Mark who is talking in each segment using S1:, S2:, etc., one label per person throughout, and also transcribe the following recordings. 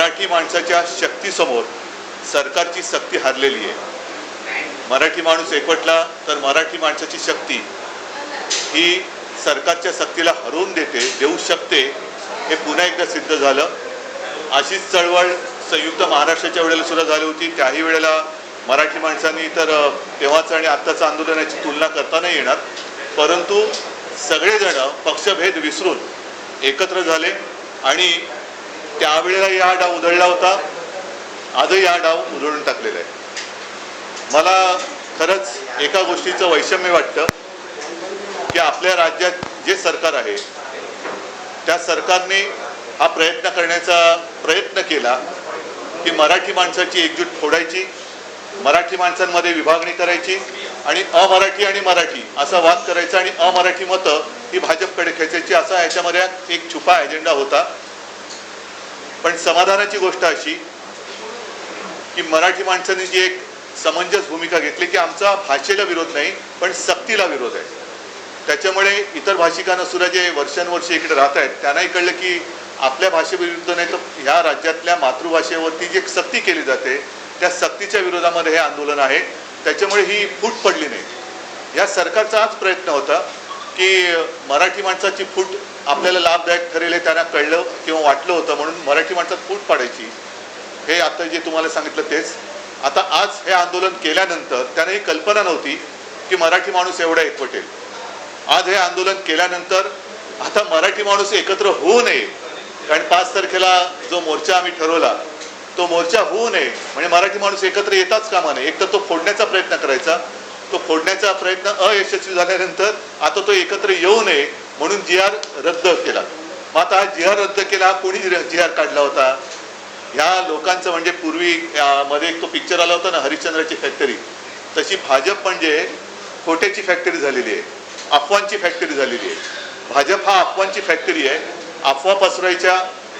S1: मराठी माणसाच्या शक्तीसमोर सरकारची सक्ती हरलेली आहे. मराठी माणूस एकवटला तर मराठी माणसाची शक्ती ही सरकारच्या सक्तीला हरवून देते देऊ शकते हे पुन्हा एकदा सिद्ध झालं. अशीच चळवळ संयुक्त महाराष्ट्राच्या वेळेला सुद्धा झाली होती. त्याही वेळेला मराठी माणसांनी तर तेव्हाचं आणि आत्ताचं आंदोलनाची तुलना करता नाही येणार. परंतु सगळेजण पक्षभेद विसरून एकत्र झाले आणि त्यावेळेला या डाव उधळला होता. आजही हा डाव उधळून टाकलेला आहे. मला खरंच एका गोष्टीचं वैषम्य वाटतं की आपल्या राज्यात जे सरकार आहे त्या सरकारने हा प्रयत्न करण्याचा प्रयत्न केला की मराठी माणसाची एकजूट फोडायची मराठी माणसांमध्ये विभागणी करायची आणि अमराठी आणि मराठी असा वाद करायचा आणि अमराठी मतं ही भाजपकडे खेचायची. असा याच्यामध्ये एक छुपा एजेंडा होता. पण समाधानाची गोष्ट अशी की मराठी माणसांनी जी एक समंजस भूमिका घेतली की आमचा भाषेला विरोध नाही पण सक्तीला विरोध आहे. त्याच्यामुळे इतर भाषिकांना सुद्धा जे वर्षानुवर्षे इकडे राहत आहेत त्यांनाही कळलं की आपल्या भाषेविरुद्ध नाही तर ह्या राज्यातल्या मातृभाषेवरती जी एक सक्ती केली जाते त्या सक्तीच्या विरोधामध्ये हे आंदोलन आहे. त्याच्यामुळे ही फूट पडली नाही. या सरकारचा हाच प्रयत्न होता की मराठी माणसाची फूट आपल्याला लाभदायक ठरेल हे त्यांना कळलं किंवा वाटलं होतं म्हणून मराठी माणसात फूट पाडायची. हे आता जे तुम्हाला सांगितलं तेच. आता आज हे आंदोलन केल्यानंतर त्यांना ही कल्पना नव्हती की मराठी माणूस एवढा एकवटेल. आज हे आंदोलन केल्यानंतर आता मराठी माणूस एकत्र होऊ नये. कारण पाच तारखेला जो मोर्चा आम्ही ठरवला तो मोर्चा होऊ नये. म्हणजे मराठी माणूस एकत्र येताच कामा नये. एक तर तो फोडण्याचा प्रयत्न करायचा. तो फोडण्याचा प्रयत्न अयशस्वी झाल्यानंतर आता तो एकत्र येऊ नये. म्हणून जी आर रद्द केला. मग आता हा जी आर रद्द केला कोणी जी आर काढला होता? ह्या लोकांचं म्हणजे पूर्वी मध्ये एक तो पिक्चर आला होता ना हरिश्चंद्राची फॅक्टरी तशी भाजप म्हणजे खोट्याची फॅक्टरी झालेली आहे. अफवांची फॅक्टरी झालेली आहे. भाजप हा अफवांची फॅक्टरी आहे. अफवा पसरायच्या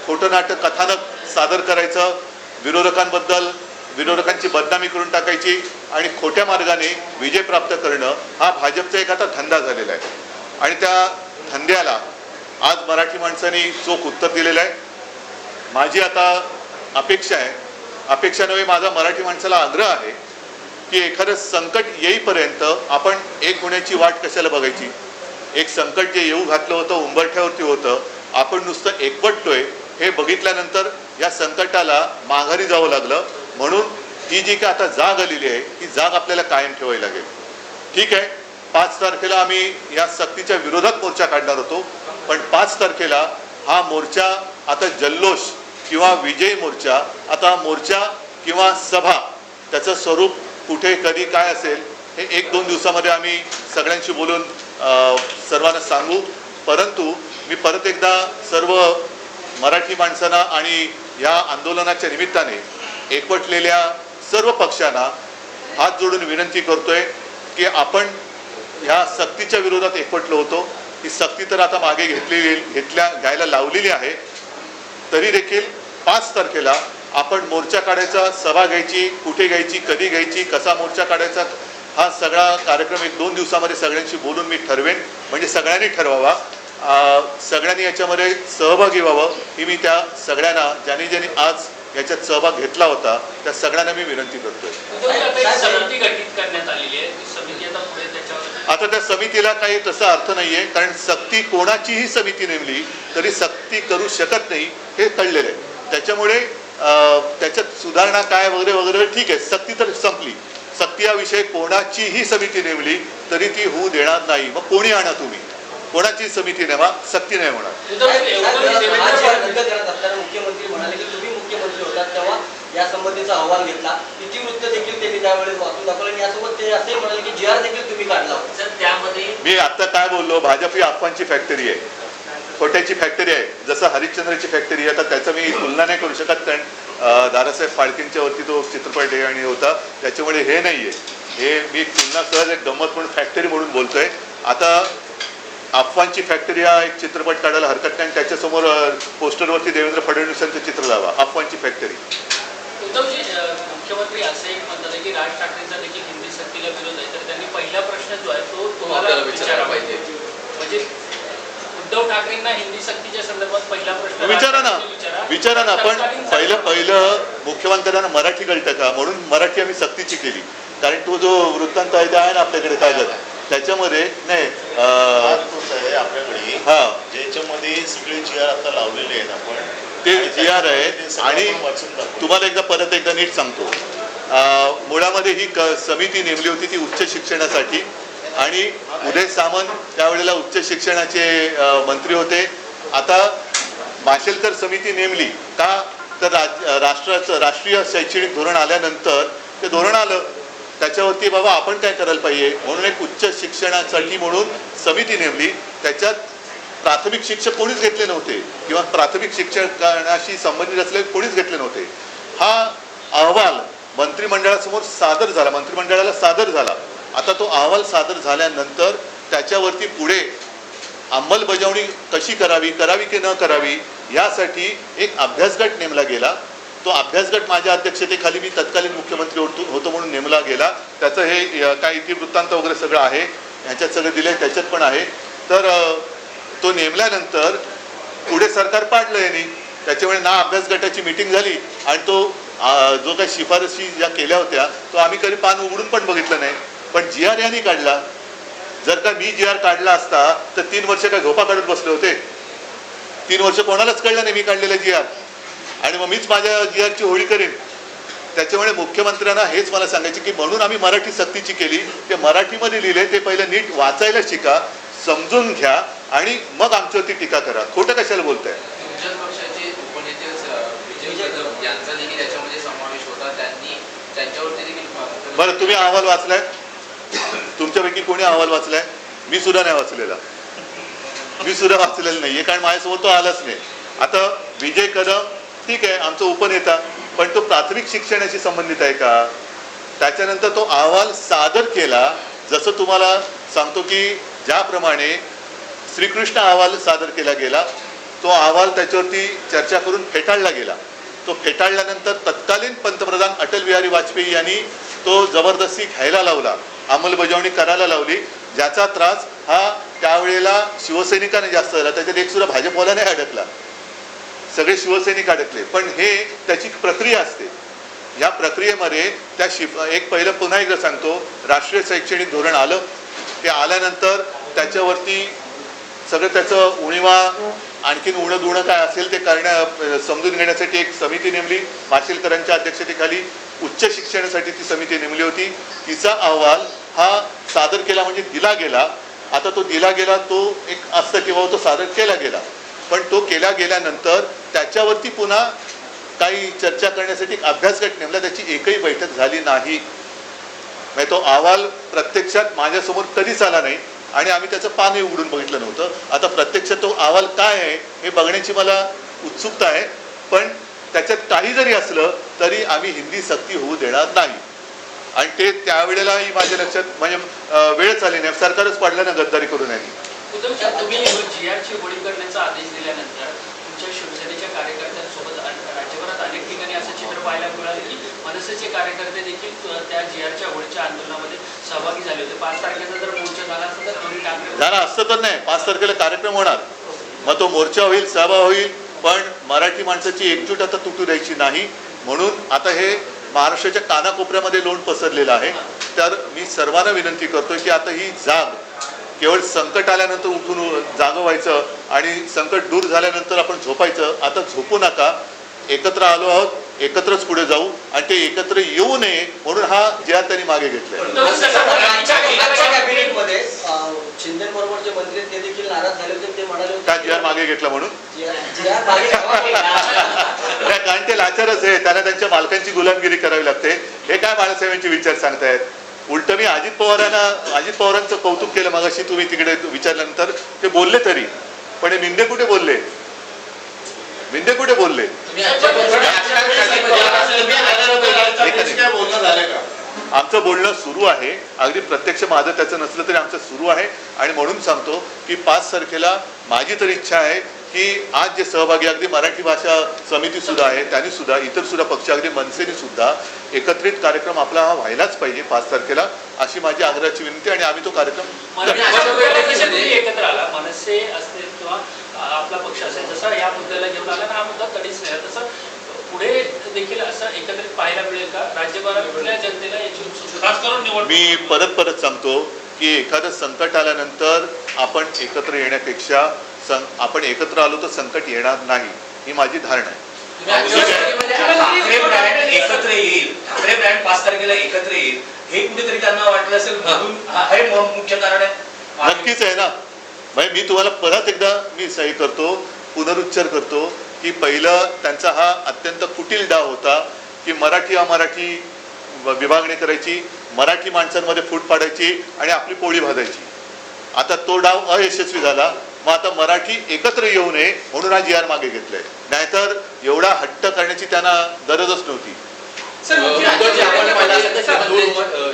S1: खोटं नाटक कथानक सादर करायचं विरोधकांबद्दल विरोधकांची बदनामी करून टाकायची आणि खोट्या मार्गाने विजय प्राप्त करणं हा भाजपचा एक आता धंदा झालेला आहे. आणि त्या धंद्याला आज मराठी माणसाने चोख उत्तर दिलेलं आहे. माझी आता अपेक्षा आहे अपेक्षा नव्हे माझा मराठी माणसाला आग्रह आहे की एखादं संकट येईपर्यंत आपण एक होण्याची वाट कशाला बघायची? एक संकट जे येऊ घातलं होतं उंबरठ्यावरती होतं आपण नुसतं एकवटतोय हे बघितल्यानंतर या संकटाला माघारी जावं लागलं. म्हणून ही जी काय आता जाग आलेली आहे ती जाग आपल्याला कायम ठेवावी लागेल. ठीक आहे? पाच तारखेला आम्ही या सक्तीच्या विरोधात मोर्चा काढणार होतो. पण पाच तारखेला हा मोर्चा आता जल्लोष किंवा विजय मोर्चा आता मोर्चा किंवा सभा त्याचं स्वरूप कुठे कधी काय असेल हे एक दोन दिवसामध्ये आम्ही सगळ्यांशी बोलून सर्वांना सांगू. परंतु मी परत एकदा सर्व मराठी माणसांना आणि या आंदोलनाच्या निमित्ताने एकवटलेल्या सर्व पक्षांना हात जोडून विनंती करतोय की आपण ह्या सक्तीच्या विरोधात एकवटलो होतो. ही सक्ती तर आता मागे घेतलेली घेतल्या घ्यायला लावलेली आहे. तरी देखील पाच तारखेला आपण मोर्चा काढायचा सभा घ्यायची कुठे घ्यायची कधी घ्यायची कसा मोर्चा काढायचा हा सगळा कार्यक्रम एक दोन दिवसामध्ये सगळ्यांशी बोलून मी ठरवेन. म्हणजे सगळ्यांनी ठरवावा. सगळ्यांनी याच्यामध्ये सहभागी व्हावं ही मी त्या सगळ्यांना ज्यांनी ज्यांनी आज याच्यात सहभाग घेतला होता त्या सगळ्यांना मी विनंती करतोय.
S2: आता एक समिती गठीत करण्यात आलेली आहे? ती समिती आता पुढे त्याच्यावर
S1: आता त्या समितीला काही तसा अर्थ नाहीये कारण सक्ती कोणाचीही समिती नेमली तरी सक्ती करू शकत नाही हे कळलेलं आहे. त्याच्यामुळे त्याच्यात सुधारणा काय वगैरे वगैरे ठीक आहे सक्ती तर संपली. सक्ती हा विषय कोणाचीही समिती नेमली तरी ती होऊ देणार नाही. मग कोणी आणा तुम्ही? कोणाची समिती नेमा सक्ती नाही होणार.
S3: हा मुख्यमंत्री म्हणाले की तुम्ही मुख्यमंत्री होतात तेव्हा या संबंधीचा अहवाल घेतला. इतिवृत्त देखील त्यांनी त्यावेळेस वाचून दाखवलं आणि यासोबत ते असे म्हणाले की जी आर देखील तुम्ही काढला होता.
S2: सर त्यामध्ये
S1: मी आता काय बोललो? भाजप ही अफवांची फॅक्टरी आहे. खोट्याची फॅक्टरी आहे. जसं हरिश्चंद्रची फॅक्टरी आहे तर त्याचं मी तुलना नाही करू शकत कारण दादासाहेब फाळकेंच्या वरती तो चित्रपट आहे आणि होता. त्याच्यामुळे हे नाही आहे हे मी तुलना सहज एक गंमत म्हणून फॅक्टरी म्हणून बोलतोय. आता अफवांची फॅक्टरी हा एक चित्रपट काढायला हरकत नाही त्याच्यासमोर पोस्टरवरती देवेंद्र फडणवीसांचं चित्र लावा. अफवांची फॅक्टरी
S2: उद्धवजी मुख्यमंत्री असं एक म्हणतात की राज ठाकरेंचा देखील हिंदी सक्तीला विरोध आहे. तर त्यांनी पहिला प्रश्न जो आहे तो तुम्हाला विचारावा.
S4: पाहिजे.
S2: म्हणजे उद्धव ठाकरेंना हिंदी सक्तीच्या संदर्भात पहिला प्रश्न
S1: विचारा ना.
S2: विचारा.
S1: विचारा ना पण पहिलं पहिलं मुख्यमंत्र्यांना मराठी कळतं का? म्हणून मराठी आम्ही सक्तीची केली. कारण तो जो वृत्तांत आहे ते आहे ना आपल्याकडे कागद त्याच्यामध्ये नाही अं,
S4: आज तोच आहे आपल्याकडे
S1: हा
S4: सगळे जी आर आता लावलेले आहेत आपण
S1: ते जी आर आहे
S4: ते सगळं
S1: आणि. तुम्हाला एकदा परत एकदा नीट सांगतो. मुळामध्ये ही क समिती नेमली होती ती उच्च शिक्षणासाठी आणि उदय सामंत त्यावेळेला उच्च शिक्षणाचे मंत्री होते. आता माशेलकर समिती नेमली का? तर राज राष्ट्राचं राष्ट्रीय शैक्षणिक धोरण आल्यानंतर ते धोरण आलं. त्याच्यावरती बाबा आपण काय करायला पाहिजे? म्हणून एक उच्च शिक्षणासाठी म्हणून समिती नेमली. त्याच्यात प्राथमिक शिक्षक कोणीच घेतले नव्हते किंवा प्राथमिक शिक्षणाशी संबंधित असलेले कोणीच घेतले नव्हते. हा अहवाल मंत्रिमंडळासमोर सादर झाला मंत्रिमंडळाला सादर झाला. आता तो अहवाल सादर झाल्यानंतर त्याच्यावरती पुढे अंमलबजावणी कशी करावी करावी की न करावी यासाठी एक अभ्यासगट नेमला गेला. तो अभ्यासगट माझ्या अध्यक्षतेखाली मी तत्कालीन मुख्यमंत्री होतो होतो म्हणून नेमला गेला. त्याचं हे काय इतिवृत्तांत वगैरे सगळं आहे ह्याच्यात सगळं दिलं आहे त्याच्यात पण आहे. तर तो नेमल्यानंतर पुढे सरकार पाडलं यांनी. त्याच्यामुळे ना अभ्यास गटाची मिटिंग झाली आणि तो जो काही शिफारशी ज्या केल्या होत्या तो आम्ही कधी पान उघडून पण बघितलं नाही. पण जी आर यांनी काढला. जर का मी जी आर काढला असता तर तीन वर्ष काय झोपा काढत बसले होते. तीन वर्ष कोणालाच कळलं नाही मी काढलेलं जी आर आणि मग मीच माझ्या जी आरची होळी करेन. त्याच्यामुळे मुख्यमंत्र्यांना हेच मला सांगायचे की म्हणून आम्ही मराठी सक्तीची केली. ते मराठीमध्ये लिहिले ते पहिलं नीट वाचायला शिका. समजून घ्या आणि मग आमच्यावरती टीका करा. खोटं कशाला बोलताय? बरं तुम्ही अहवाल वाचलाय? तुमच्यापैकी कोणी अहवाल वाचलाय? मी सुद्धा नाही वाचलेला. मी सुद्धा वाचलेलं नाहीये कारण माझ्यासमोर तो आलाच नाही. आता विजय कदम ठीक आहे आमचा उपनेता पण तो प्राथमिक शिक्षणाशी संबंधित आहे का? त्याच्यानंतर तो अहवाल सादर केला. जसं तुम्हाला सांगतो की ज्याप्रमाणे श्रीकृष्ण अहवाल सादर केला गेला तो अहवाल त्याच्यावरती चर्चा करून फेटाळला गेला. तो फेटाळल्यानंतर तत्कालीन पंतप्रधान अटल बिहारी वाजपेयी यांनी तो जबरदस्ती घ्यायला लावला अंमलबजावणी करायला लावली. ज्याचा त्रास हा त्यावेळेला शिवसैनिकाने जास्त झाला. त्याच्यात एक सुद्धा भाजपवाला नाही अडकला. सगळे शिवसैनिक अडकले. पण हे त्याची प्रक्रिया असते. या प्रक्रियेमध्ये त्या शिफ एक पहिलं पुन्हा एकदा सांगतो. राष्ट्रीय शैक्षणिक धोरण आलं. ते आल्यानंतर त्याच्यावरती सगळं त्याचं उणीवा आणखीन उणं धुणं काय असेल ते करण्या समजून घेण्यासाठी एक समिती नेमली. माशेलकरांच्या अध्यक्षतेखाली उच्च शिक्षणासाठी ती समिती नेमली होती. तिचा अहवाल हा सादर केला म्हणजे दिला गेला. आता तो दिला गेला तो एक असतं किंवा तो सादर केला गेला. पण तो केला गेल्यानंतर त्याच्यावरती पुन्हा काही चर्चा करण्यासाठी अभ्यासगट अभ्यास नेमला. त्याची एकही बैठक झाली नाही. म्हणजे तो अहवाल प्रत्यक्षात माझ्यासमोर कधीच आला नाही आणि आम्ही त्याचं पानही उघडून बघितलं नव्हतं. आता प्रत्यक्षात तो अहवाल काय आहे हे बघण्याची मला उत्सुकता आहे पण त्याच्यात काही जरी असलं तरी आम्ही हिंदी सक्ती होऊ देणार नाही. आणि ते त्यावेळेलाही माझ्या लक्षात म्हणजे वेळच आली नाही. सरकारच पडलं ना गद्दारी करून यांनी
S2: तुमच्या शिवसेनेच्या कार्यकर्त्यांसोबत राज्यभरात अनेक ठिकाणी असं चित्र पाहायला मिळालं की मनसेचे कार्यकर्ते देखील त्या जी आरच्या होळीच्या आंदोलनामध्ये सहभागी झाले होते. पाच तारखेचा जर मोर्चा झाला असता तर दोन्ही ठाकरे
S1: झाला असतं तर नाही. पाच तारखेला कार्यक्रम होणार. मग तो मोर्चा होईल सभा होईल पण मराठी माणसाची एकजूट आता तुटू द्यायची नाही. म्हणून आता हे महाराष्ट्राच्या कानाकोपऱ्यामध्ये लोण पसरलेलं आहे. तर मी सर्वांना विनंती करतोय की आता ही जाग केवळ संकट आल्यानंतर उठून जागं व्हायचं आणि संकट दूर झाल्यानंतर आपण झोपायचं. आता झोपू नका. एकत्र आलो आहोत एकत्रच पुढे जाऊ आणि ते एकत्र येऊ नये म्हणून हा जे आर त्यांनी मागे घेतलाय.
S3: म्हणाले
S1: का
S3: होते
S1: जे आर मागे घेतला. म्हणून कारण ते लाचारच आहे त्यांना त्यांच्या मालकांची गुलामगिरी करावी लागते. हे काय बाळासाहेबांचे विचार सांगतायत? उलट मी अजित पवारांना अजित पवारांचं कौतुक केलं मगाशी तुम्ही तिकडे विचारल्यानंतर ते बोलले तरी. पण हे मिंदे कुठे बोलले? मिंदे कुठे बोलले? आमचं बोलणं सुरू आहे. अगदी प्रत्यक्ष माझं त्याचं नसलं तरी आमचं सुरू आहे. आणि म्हणून सांगतो की पाच तारखेला माझी तर इच्छा आहे की आज जे सहभागी अगदी मराठी भाषा समिती सुद्धा आहे त्यांनी सुद्धा इतर सुद्धा पक्ष अगदी मनसेने सुद्धा एकत्रित कार्यक्रम आपला हा व्हायलाच पाहिजे पाच तारखेला अशी माझी आग्रहाची विनंती आणि आम्ही तो कार्यक्रम
S2: मनसे
S5: अशा
S2: अशा
S5: वेळेला
S2: कसे तुम्ही
S5: कधी-
S2: एकत्र आला. मनसे असतील किंवा अ, आपला पक्ष असेल जसं या मुद्द्याला घेऊन आला ना हा मुद्दा कधीच नाही तसं पुढे देखील असं एकत्रित पाहायला मिळेल का? राज्यभरातल्या जनतेला याची उत्सुकता खास करून
S1: मी परत परत सांगतो की एखादं संकट आल्यानंतर आपण एकत्र येण्यापेक्षा सं आपण एकत्र आलो तर संकट येणार नाही ही माझी धारणा आहे.
S6: ठाकरे ब्रँड एकत्र येईल ठाकरे ब्रँड पाच तारखेला एकत्र येईल हे कुठेतरी त्यांना वाटलं असेल म्हणून हा हे मुख्य कारण आहे.
S1: नक्कीच आहे ना. म्हणजे मी तुम्हाला परत एकदा मी सही करतो पुनरुच्चार करतो की पहिलं त्यांचा हा अत्यंत कुटील डाव होता की मराठी अमराठी विभागणी करायची मराठी माणसांमध्ये फूट पाडायची आणि आपली पोळी भाजायची. आता तो डाव अयशस्वी झाला. मग आता मराठी एकत्र येऊ नये म्हणून हा जी आर मागे घेतलाय. नाहीतर एवढा हट्ट करण्याची त्यांना गरजच नव्हती.
S5: तर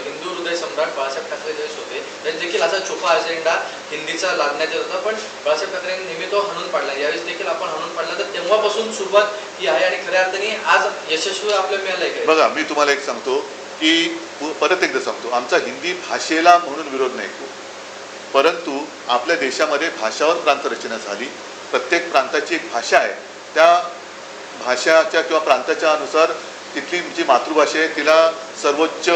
S5: हिंदू हृदय सम्राट बाळासाहेब ठाकरे ज्यावेळेस होते. त्यांनी देखील असा छुपा अजेंडा हिंदीचा येत होता पण बाळासाहेब ठाकरेंनी नेहमी तो हाणून पाडला. यावेळेस देखील आपण हाणून पाडला. तर तेव्हापासून सुरुवात ही आहे आणि खऱ्या अर्थाने आज यशस्वी आपल्याला मिळालंय काय
S1: बघा मी तुम्हाला एक सांगतो की परत एकदा सांगतो. आमचा हिंदी भाषेला म्हणून विरोध नाही. परंतु आपल्या देशामध्ये भाषावर प्रांतरचना झाली. प्रत्येक प्रांताची एक भाषा आहे. त्या भाषाच्या किंवा प्रांताच्या अनुसार तिथली जी मातृभाषा आहे तिला सर्वोच्च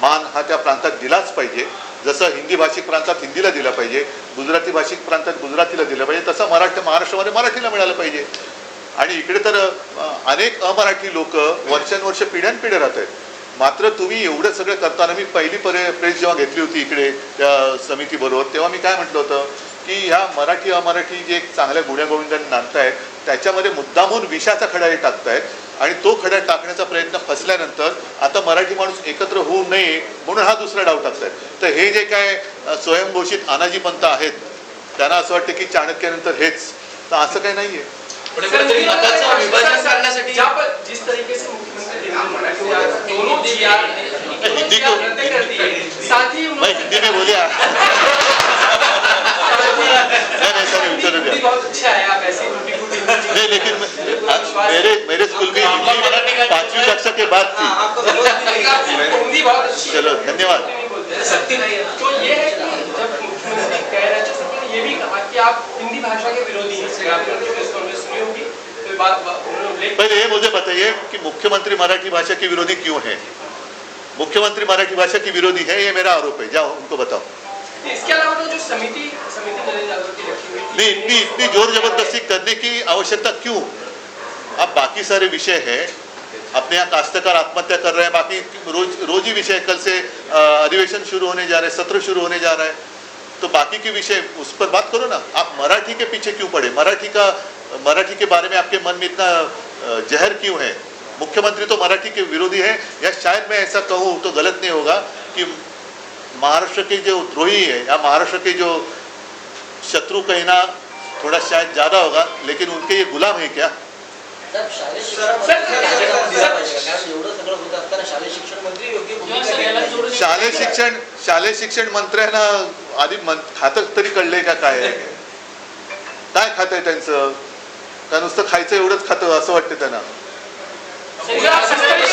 S1: मान हा त्या प्रांतात दिलाच पाहिजे. जसं हिंदी भाषिक प्रांतात हिंदीला दिला पाहिजे गुजराती भाषिक प्रांतात गुजरातीला दिलं पाहिजे तसं मराठी महाराष्ट्रामध्ये मराठीला मिळालं पाहिजे. आणि इकडे तर अनेक अमराठी लोक वर्षानुवर्ष पिढ्यानपिढ्या राहत आहेत. मात्र तुम्ही एवढं सगळं करताना मी पहिली परे प्रेस जेव्हा घेतली होती इकडे त्या समितीबरोबर तेव्हा मी काय म्हटलं होतं की ह्या मराठी अमराठी जे एक चांगल्या गुण्यागोविंदांनी नांदतायत त्याच्यामध्ये मुद्दामहून विषाचा खडा हे टाकतायत आणि तो खडा टाकण्याचा प्रयत्न फसल्यानंतर आता मराठी माणूस एकत्र होऊ नये म्हणून हा दुसरा डाव टाकतायत. तर हे जे काय स्वयंघोषित अनाजी पंत आहेत त्यांना असं वाटतं की चाणक्यानंतर हेच. तर असं काही
S5: नाही आहे विभाजन करण्यासाठी
S7: जहाँ पर जिस तरीके से मुख्यमंत्री हिंदी मराठी आज दोनों जी आर
S1: हिंदी को
S7: रद्द कर दिए. साथ ही
S1: मैं
S7: उन्होंने
S1: हिंदी में बोलिया। नहीं नहीं सर उत्तर
S7: हिंदी
S1: दिया
S7: बहुत अच्छा है आप ऐसे हिंदी को
S1: नहीं लेकिन मैं- आ- मेरे मेरे स्कूल में हिंदी पांचवी कक्षा के बाद थी।
S3: हाँ, आपका विरोध भी नहीं है।
S7: हिंदी बहुत अच्छी है।
S1: चलो धन्यवाद।
S7: नहीं बोलते हैं।
S6: सक्ती नाही आहे
S7: तो ये है कि जब मुख्यमंत्री कह रहे थे तो उन्होंने ये भी कहा कि आप हिंदी भाषा के विरोधी हैं।
S1: पहले ये मुझे बताइए कि मुख्यमंत्री मराठी भाषा के विरोधी क्यों है? मुख्यमंत्री मराठी भाषा की विरोधी है ये मेरा आरोप है। जाओ उनको बताओ।
S7: इसके अलावा तो जो समिति समिति
S1: नहीं इतनी इतनी ज़ोर ज़बरदस्ती करने की आवश्यकता क्यों? अब बाकी सारे विषय है। अपने यहाँ काश्तकार आत्महत्या कर रहे हैं बाकी रोज रोज ही विषय कल से अधिवेशन शुरू होने जा रहे सत्र शुरू होने जा रहा है। तो बाकी के विषय उस पर बात करो ना। आप मराठी के पीछे क्यों पड़े? मराठी का मराठी के बारे में आपके मन में इतना जहर क्यों है? मुख्यमंत्री तो मराठी के विरोधी है या शायद मैं ऐसा कहूँ तो गलत नहीं होगा कि महाराष्ट्र के जो द्रोही है या महाराष्ट्र के जो शत्रु कहना थोड़ा शायद ज़्यादा होगा लेकिन उनके ये गुलाम है क्या?
S3: शालेय शिक्षण शालेय शिक्षण
S1: मंत्र्यांना आधी खातं तरी कळलंय का काय? काय खात आहे त्यांचं? का नुसतं खायचं एवढंच खातं असं वाटतं त्यांना
S7: मुझे आप सबसे पहले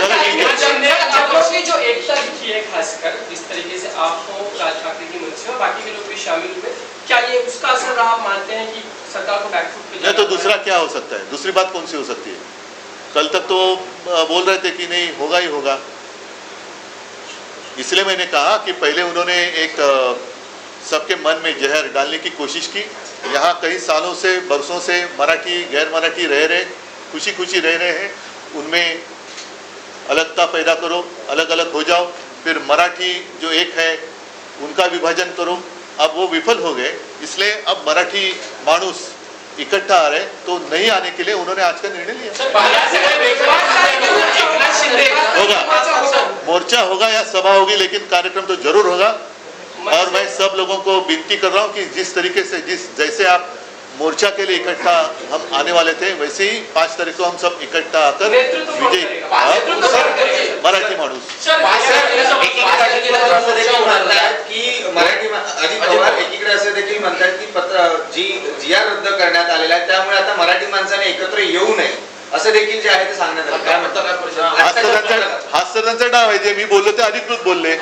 S1: चलो ठीक है।
S7: हमने आप लोगों की जो एकता दिखी है खासकर जिस तरीके से आप राज ठाकरे की मंच में बाकी के लोग भी शामिल हुए क्या ये उसका असर रहा आप मानते हैं कि सरकार को बैकफुट
S1: नहीं तो दूसरा क्या हो सकता है दूसरी बात कौन सी हो सकती है कल तक तो बोल रहे थे कि नहीं होगा ही होगा इसलिए मैंने कहा कि पहले उन्होंने एक सबके मन में जहर डालने की कोशिश की यहाँ कई सालों से बरसों से मराठी गैर मराठी रह रहे खुशी खुशी रह रहे हैं। उनमें अलगता पैदा करो अलग अलग हो जाओ। फिर मराठी जो एक है उनका विभाजन करो। अब वो विफल हो गए इसलिए अब मराठी माणूस इकट्ठा आ रहे तो नहीं आने के लिए उन्होंने आज का निर्णय लिया। होगा। मोर्चा होगा या सभा होगी लेकिन कार्यक्रम तो ज़रूर होगा। और मैं सब लोगों को विनती कर रहा हूँ कि जिस तरीके से जिस जैसे आप मोर्चा के लिए इकट्ठा हम आने वाले थे वैसे ही पाँच तारीख को हम सब इकट्ठा आकर विजय? हाँ? मराठी माणूस।
S8: एकीकडे असं देखील म्हणतात की पत्र जी जी आर रद्द करण्यात आलेला आहे त्यामुळे आता मराठी माणसाने एकत्र येऊ नये असं देखील जे आहे ते सांगण्यात आलं. काय म्हणतात
S1: तर त्यांचा डाव आहे जे मी बोललो ते अधिकृत बोलले.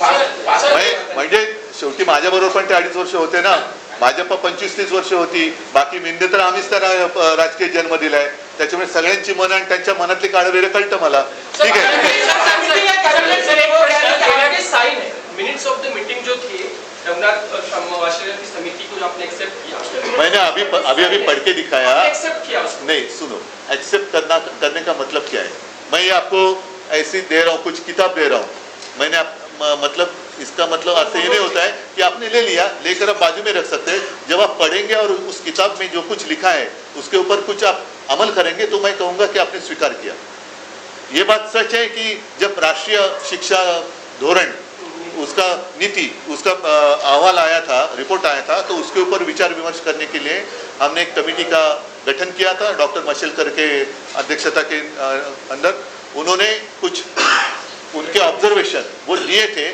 S1: म्हणजे म्हणजे शेवटी माझ्या बरोबर पण ते अडीच वर्ष होते ना. भाजप पंचवीस तीस वर्ष होती. बाकी मिंदे तर आम्हीच अ, राजकीय जन्म दिलाय. त्याच्यामुळे सगळ्यांची मन आणि त्यांच्या मनातली काळवेर कळतं मला. ठीक आहे.
S7: साइन है मिनट्स ऑफ द मीटिंग जो थी रघुनाथ श्रीवास्तव की समिति को जो आपने एक्सेप्ट किया
S1: मैंने अभी अभी अभी पढ़ के दिखाया।
S7: एक्सेप्ट किया उसको
S1: नहीं सुनो। एक्सेप्ट करना करने का मतलब क्या है? मैं ये आपको ऐसी दे रहा हूँ कुछ किताब दे रहा हूँ। मैंने आप, मतलब इसका मतलब अर्थ ये नहीं होता है कि आपने ले लिया, लेकर आप बाजू में रख सकते हैं। जब आप पढ़ेंगे और उस किताब में जो कुछ लिखा है, उसके ऊपर कुछ आप अमल करेंगे तो मैं कहूँगा कि आपने स्वीकार किया। ये बात सच है कि जब राष्ट्रीय शिक्षा धोरण, उसका नीति, उसका अहवाल आया था, रिपोर्ट आया था तो उसके ऊपर विचार विमर्श करने के लिए हमने एक कमेटी का गठन किया था, डॉक्टर मशेलकर के अध्यक्षता के अंदर। उन्होंने कुछ उनके ऑब्जर्वेशन वो लिए थे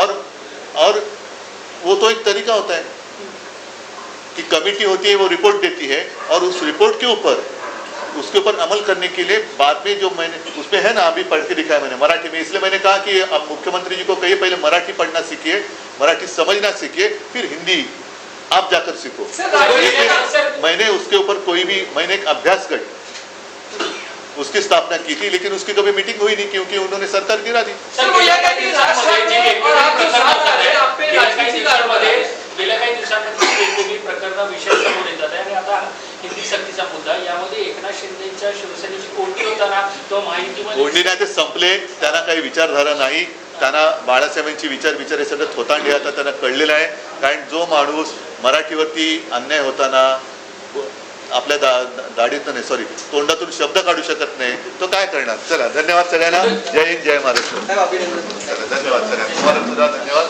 S1: और और वो तो एक तरीका होता है कि कमेटी होती है वो रिपोर्ट देती है और उस रिपोर्ट के ऊपर उसके ऊपर अमल करने के लिए बाद में जो मैंने उसमें है ना अभी पढ़ के दिखाया मैंने मराठी में इसलिए मैंने कहा कि अब मुख्यमंत्री जी को कहिए पहले मराठी पढ़ना सीखिए मराठी समझना सीखिए फिर हिंदी आप जाकर सीखो। मैंने उसके ऊपर कोई भी मैंने एक अभ्यास गट उसकी स्थापना की थी लेकिन उसकी कभी मीटिंग हुई नहीं क्योंकि उन्होंने सरकार गिरा दी।
S2: गेल्या काही दिवसांमध्ये वेगवेगळी प्रकरण विषय समोर येतात आणि आता हिंदी सक्तीचा मुद्दा यामध्ये एकनाथ शिंदेच्या शिवसेनेची कोणती होताना तो माहितीमध्ये
S1: कोंडी नाही ते संपले. त्यांना काही विचारधारा नाही. त्यांना बाळासाहेबांची विचार विचार हे सगळं थोतांडी आता त्यांना कळलेलं आहे. कारण जो माणूस मराठीवरती अन्याय होताना आपल्या दा दाढीतून नाही सॉरी तोंडातून शब्द काढू शकत नाही. तो काय करणार? चला धन्यवाद सगळ्यांना. जय हिंद जय महाराष्ट्र. धन्यवाद सगळ्यांना. तुम्हाला सुद्धा धन्यवाद.